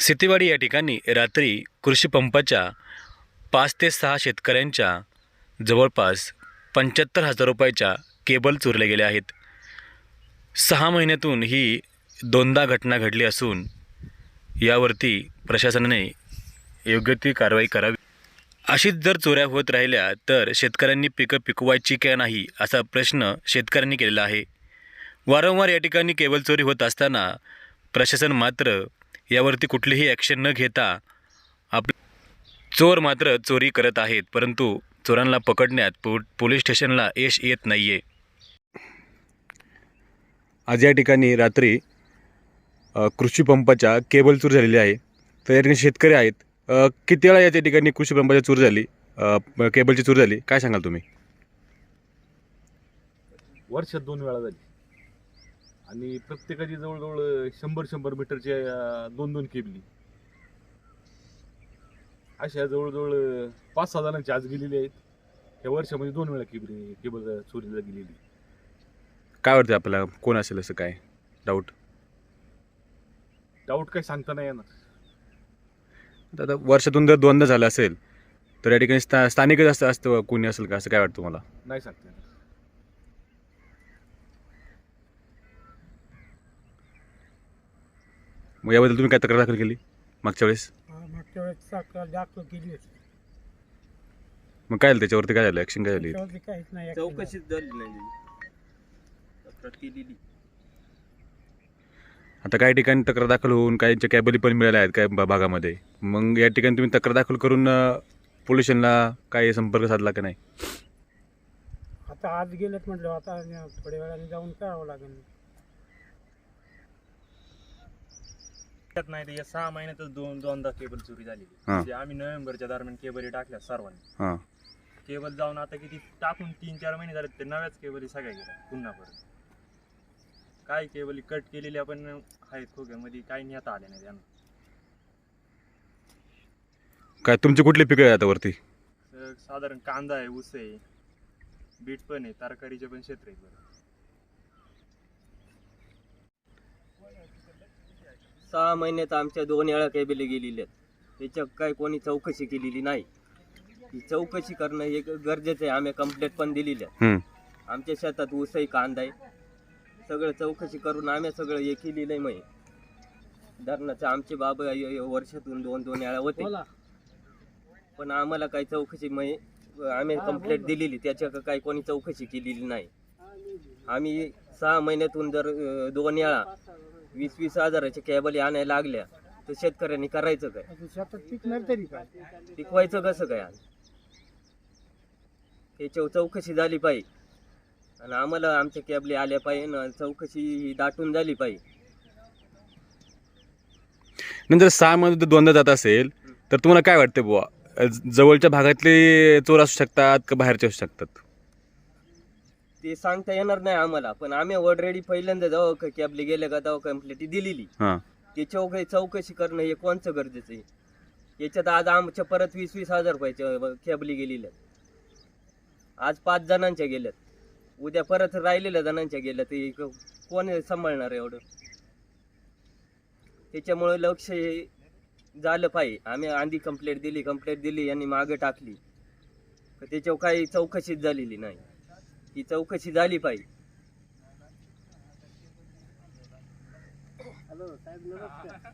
सितेवाडी या ठिकाणी रात्री कृषीपंपाच्या पाच ते सहा शेतकऱ्यांच्या जवळपास पंच्याहत्तर हजार रुपयाच्या केबल चोरल्या गेल्या आहेत. सहा महिन्यातून ही दोनदा घटना घडली असून यावरती प्रशासनाने योग्य ती कारवाई करावी. अशीच जर चोऱ्या होत राहिल्या तर शेतकऱ्यांनी पिकं पिकवायची का नाही असा प्रश्न शेतकऱ्यांनी केलेला आहे. वारंवार या ठिकाणी केबल चोरी होत असताना प्रशासन मात्र यावरती कुठलीही ॲक्शन न घेता आप चोर मात्र चोरी करत आहेत परंतु चोरांना पकडण्यात पो पोलीस स्टेशनला यश येत नाही आहे आज या ठिकाणी रात्री कृषी पंपाच्या केबल चूर झालेली आहे. तर या ठिकाणी शेतकरी आहेत. किती वेळा या ठिकाणी कृषी पंपाची चूर झाली? केबलची चूर झाली? काय सांगाल तुम्ही? वर्षात दोन वेळा झाली. आणि प्रत्येकाची जवळजवळ शंभर शंभर मीटरचे अं, दोन दोन केबली. अशा जवळजवळ पाच सहा जणांची आज गेलेली आहेत. या वर्षामध्ये दोन वेळा केबली केबल चोरीला गेलेली. काय वाटतं आपल्याला? कोण असेल असं काय? डाऊट डाऊट काही सांगता नाही येणार. आता वर्षातून जर दोनदा झालं असेल तर या ठिकाणी स्था स्थानिकच असतं असतं कोणी असेल का? असं काय वाटतं मला नाही सांगता येणार. मग याबद्दल तुम्ही काय तक्रार दाखल केली मागच्या वेळेस? हा, मागच्या वेळेस तक्रार दाखल केली होती. मग काय झालं त्याच्यावरती? काय झालं? ॲक्शन काय झाली? त्याच्यावरती काहीच नाही action झालं. चौकशीच झाली नाही. तक्रार केलेली. आता काही ठिकाणी तक्रार दाखल होऊन काहींच्या कॅबली पण मिळाल्या आहेत काय भा- भागामध्ये. मग या ठिकाणी तुम्ही तक्रार दाखल करून स्टेशनला काय संपर्क साधला का नाही? आता आज गेलेत म्हटलं आता थोड्या वेळाने जाऊन करावं लागेल. त्यात नाही तर या सहा महिन्यातच दोन दोनदा केबल चोरी झालेली हा. म्हणजे आम्ही नोव्हेंबरच्या दरम्यान केबल टाकल्या सर्वांनी. हां. केबल जाऊन आता किती टाकून तीन चार महिने झाले ते नव्याच केबली सगळ्या गेल्या पुन्हा परत. काय केबली कट केलेल्या पण आहेत खोक्यामध्ये काही नेता आले नाही त्यांना काय तुमची कुठली पिकं आहे आता वरती? तर साधारण कांदा आहे ऊस आहे बीट पण आहे तरकारीचे पण क्षेत्र आहे बरं. सहा महिन्यात आमच्या दोन वेळा केबले गेलेल्या आहेत. त्याच्या काय कोणी चौकशी केलेली नाही. ही चौकशी करणं हे गरजेचं आहे. आम्ही कंप्लेंट पण दिलेली आहे. हम्म. आमच्या शेतात ऊसही कांदा आहे. सगळं चौकशी करून आम्ही सगळं हे केलेलं आहे मग धरणाचं आमचे बाबा य- य- वर्षातून दोन दोन वेळा होते. पण आम्हाला काही चौकशी मग आम्ही कंप्लेंट दिलेली. त्याच्या काही कोणी चौकशी केलेली नाही. आम्ही सहा महिन्यातून जर अं, दोन वेळा वीस वीस हजाराच्या कॅबली आणायला लागल्या. तर शेतकऱ्यांनी करायचं काय? आता शेतात पिकणार तरी काय? पिकवायचं कसं काय? आज त्याच्यावर चौकशी झाली पाहिजे. आणि आम्हाला आमच्या कॅबली आल्या पाहिजे ना चौकशी ही दाटून झाली पाहिजे. नंतर सहा मध्ये दोनदा जात असेल तर तुम्हाला काय वाटतं बुवा? अ, ज- जवळच्या भागातले चोर असू शकतात का बाहेरचे असू शकतात? ते सांगता येणार नाही आम्हाला पण आम्ही ऑलरेडी पहिल्यांदा जेव्हा कॅबली गेल्या का तेव्हा कंप्लेंट दिलेली. हां. त्याच्यावर काही चौकशी करणं हे कोणचं गरजेचं आहे? याच्यात आज आमच्या परत वीस वीस हजार रुपयाच्या कॅबली गेलेल्या. आज पाच जणांच्या गेल्यात. उद्या परत राहिलेल्या जणांच्या गेल्या ते क- कोण सांभाळणार एवढं? त्याच्यामुळे लक्ष हे झालं पाहिजे. आम्ही आधी कंप्लेंट दिली कंप्लेंट दिली यांनी मागे टाकली. त्याच्यावर काही चौकशीच झालेली नाही. ती चौकशी झाली पाहिजे. हॅलो साहेब नमस्कार.